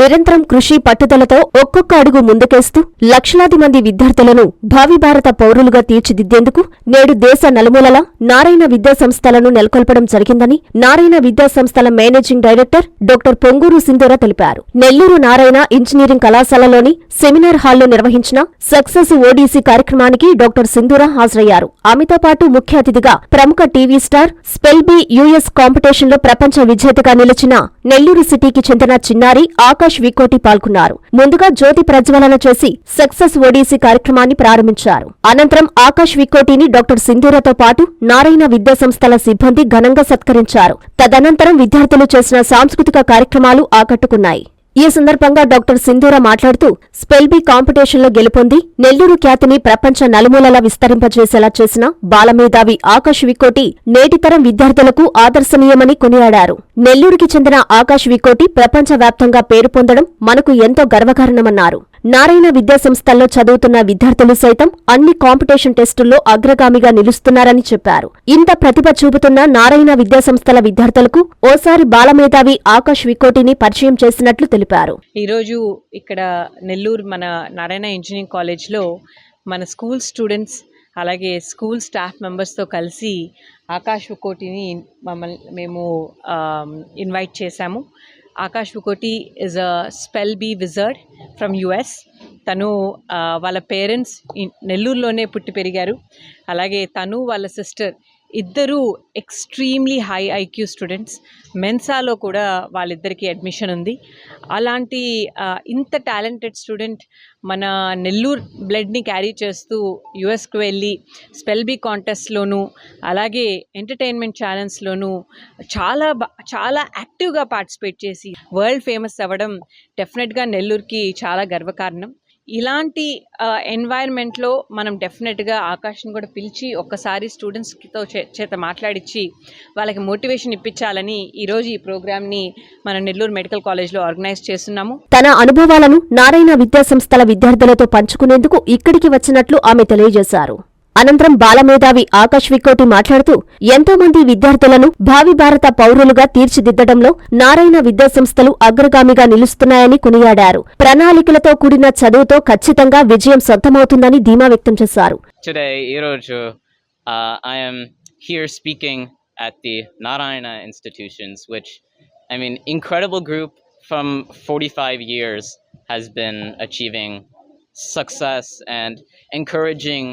నిరంతరం కృషి పట్టుదలతో ఒక్కొక్క అడుగు ముందుకేస్తూ లక్షలాది మంది విద్యార్థులను భావి భారత పౌరులుగా తీర్చిదిద్దేందుకు నేడు దేశ నలుమూలలా నారాయణ విద్యా సంస్థలను నెలకొల్పడం జరిగిందని నారాయణ విద్యా సంస్థల managing director doctor Ponguru Sindhura తెలిపారు. నెల్లూరు నారాయణ ఇంజనీరింగ్ కళాశాలలోని సెమినార్ హాల్లో నిర్వహించిన సక్సెస్ ఓడీసీ కార్యక్రమానికి డాక్టర్ సింధూర హాజరయ్యారు. ఆమెతో పాటు ముఖ్య అతిథిగా ప్రముఖ TV star spell bee US కాంపిటీషన్లో ప్రపంచ విజేతగా నిలిచిన నెల్లూరు సిటీకి చెందిన చిన్నారి ఆకాష్ వికోటి పాల్గొన్నారు. ముందుగా జ్యోతి ప్రజ్వలన చేసి సక్సెస్ ఒడిసి కార్యక్రమాన్ని ప్రారంభించారు. అనంతరం ఆకాష్ వికోటిని డాక్టర్ సింధూరతో పాటు నారాయణ విద్యా సంస్థల సిబ్బంది ఘనంగా సత్కరించారు. తదనంతరం విద్యార్థులు చేసిన సాంస్కృతిక కార్యక్రమాలు ఆకట్టుకున్నాయి. ఈ సందర్భంగా డాక్టర్ సింధూర మాట్లాడుతూ స్పెల్బీ కాంపిటీషన్లో గెలుపొంది నెల్లూరు ఖ్యాతిని ప్రపంచ నలుమూలలా విస్తరింపజేసేలా చేసిన బాలమేధావి ఆకాష్ వికోటి నేటితరం విద్యార్థులకు ఆదర్శనీయమని కొనియాడారు. నెల్లూరుకి చెందిన ఆకాష్ వికోటి ప్రపంచవ్యాప్తంగా పేరు పొందడం మనకు ఎంతో గర్వకారణమన్నారు. నారాయణ విద్యాసంస్థల్లో చదువుతున్న విద్యార్థులు సైతం అన్ని కాంపిటీషన్ టెస్టుల్లో అగ్రగామిగా నిలుస్తున్నారని చెప్పారు. ఇంత ప్రతిభ చూపుతున్న నారాయణ విద్యాసంస్థల విద్యార్థులకు ఓసారి బాలమేధావి ఆకాష్ వికోటిని పరిచయం చేసినట్లు తెలిపారు. ఈరోజు ఇక్కడ నెల్లూరు మన నారాయణ ఇంజనీరింగ్ కాలేజ్లో మన స్కూల్ స్టూడెంట్స్ అలాగే స్కూల్ స్టాఫ్ మెంబర్స్తో కలిసి ఆకాష్ కోటిని మమ్మల్ని మేము ఇన్వైట్ చేశాము. Akash Koti is a spell bee wizard from US తను వాళ్ళ పేరెంట్స్ నెల్లూరులోనే పుట్టి పెరిగారు. అలాగే తను వాళ్ళ సిస్టర్ ఇద్దరు ఎక్స్ట్రీమ్లీ హై ఐక్యూ స్టూడెంట్స్ మెన్సాలో కూడా వాళ్ళిద్దరికీ అడ్మిషన్ ఉంది. అలాంటి ఇంత టాలెంటెడ్ స్టూడెంట్ మన నెల్లూరు బ్లడ్ని క్యారీ చేస్తూ యుఎస్కి వెళ్ళి స్పెల్ బీ కాంటెస్ట్లోనూ అలాగే ఎంటర్టైన్మెంట్ ఛానల్స్లోనూ చాలా చాలా యాక్టివ్గా పార్టిసిపేట్ చేసి వరల్డ్ ఫేమస్ అవ్వడం డెఫినెట్గా నెల్లూరుకి చాలా గర్వకారణం. ఇలాంటి ఎన్వైర్న్మెంట్లో మనం డెఫినెట్గా ఆకాష్ని కూడా పిలిచి ఒక్కసారి స్టూడెంట్స్తో చే చేత మాట్లాడించి వాళ్ళకి మోటివేషన్ ఇప్పించాలని ఈరోజు ఈ ప్రోగ్రామ్ని మన నెల్లూరు మెడికల్ కాలేజ్లో ఆర్గనైజ్ చేస్తున్నాము. తన అనుభవాలను నారాయణ విద్యా సంస్థల విద్యార్థులతో పంచుకునేందుకు ఇక్కడికి వచ్చినట్లు ఆమె తెలియజేశారు. అనంతరం బాలమేధావి ఆకాష్ వికోటి మాట్లాడుతూ ఎంతోమంది విద్యార్థులను భావి భారత పౌరులుగా తీర్చిదిద్దడంలో నారాయణ విద్యాసంస్థలు అగ్రగామిగా నిలుస్తున్నాయని కొనియాడారు. ప్రణాళికలతో కూడిన చదువుతో ఖచ్చితంగా విజయం సొంతమవుతుందని ధీమా వ్యక్తం చేశారు. Uh, at the Narayana institutions, which I mean, incredible group from 45 years has been achieving success and encouraging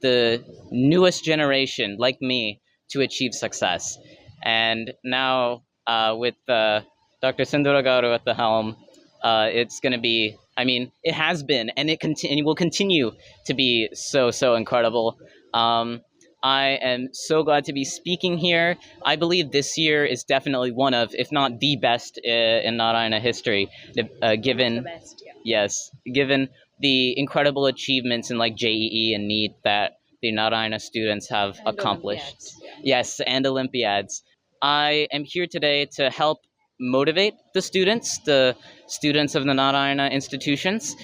the newest generation like me to achieve success. And now, uh, with uh, Dr. Sindhura Garu at the helm, uh, it's going to be i mean it has been and it, conti- and it will continue to be so so incredible um, i am so glad to be speaking here. I believe this year is definitely one of if not the best uh, in narayana history. Uh, given yes given the incredible achievements in like jee and neat that the narayana students have accomplished. Yes and olympiads. I am here today to help motivate the students, the students of the Narayana institutions,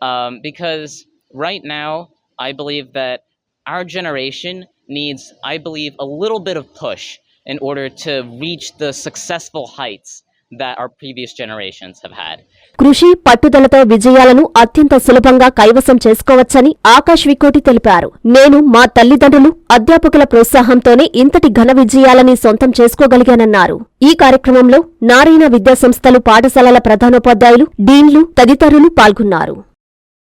um, because right now I believe that our generation needs, I believe, a little bit of push in order to reach the successful heights that our previous generations have had. కృషి పట్టుదలతో విజయాలను అత్యంత సులభంగా కైవసం చేసుకోవచ్చని ఆకాష్ వికోటి తెలిపారు. నేను మా తల్లిదండ్రులు అధ్యాపకుల ప్రోత్సాహంతోనే ఇంతటి ఘన విజయాలని సొంతం చేసుకోగలిగానన్నారు. ఈ కార్యక్రమంలో నారాయణ విద్యాసంస్థలు పాఠశాలల ప్రధానోపాధ్యాయులు డీన్లు తదితరులు పాల్గొన్నారు.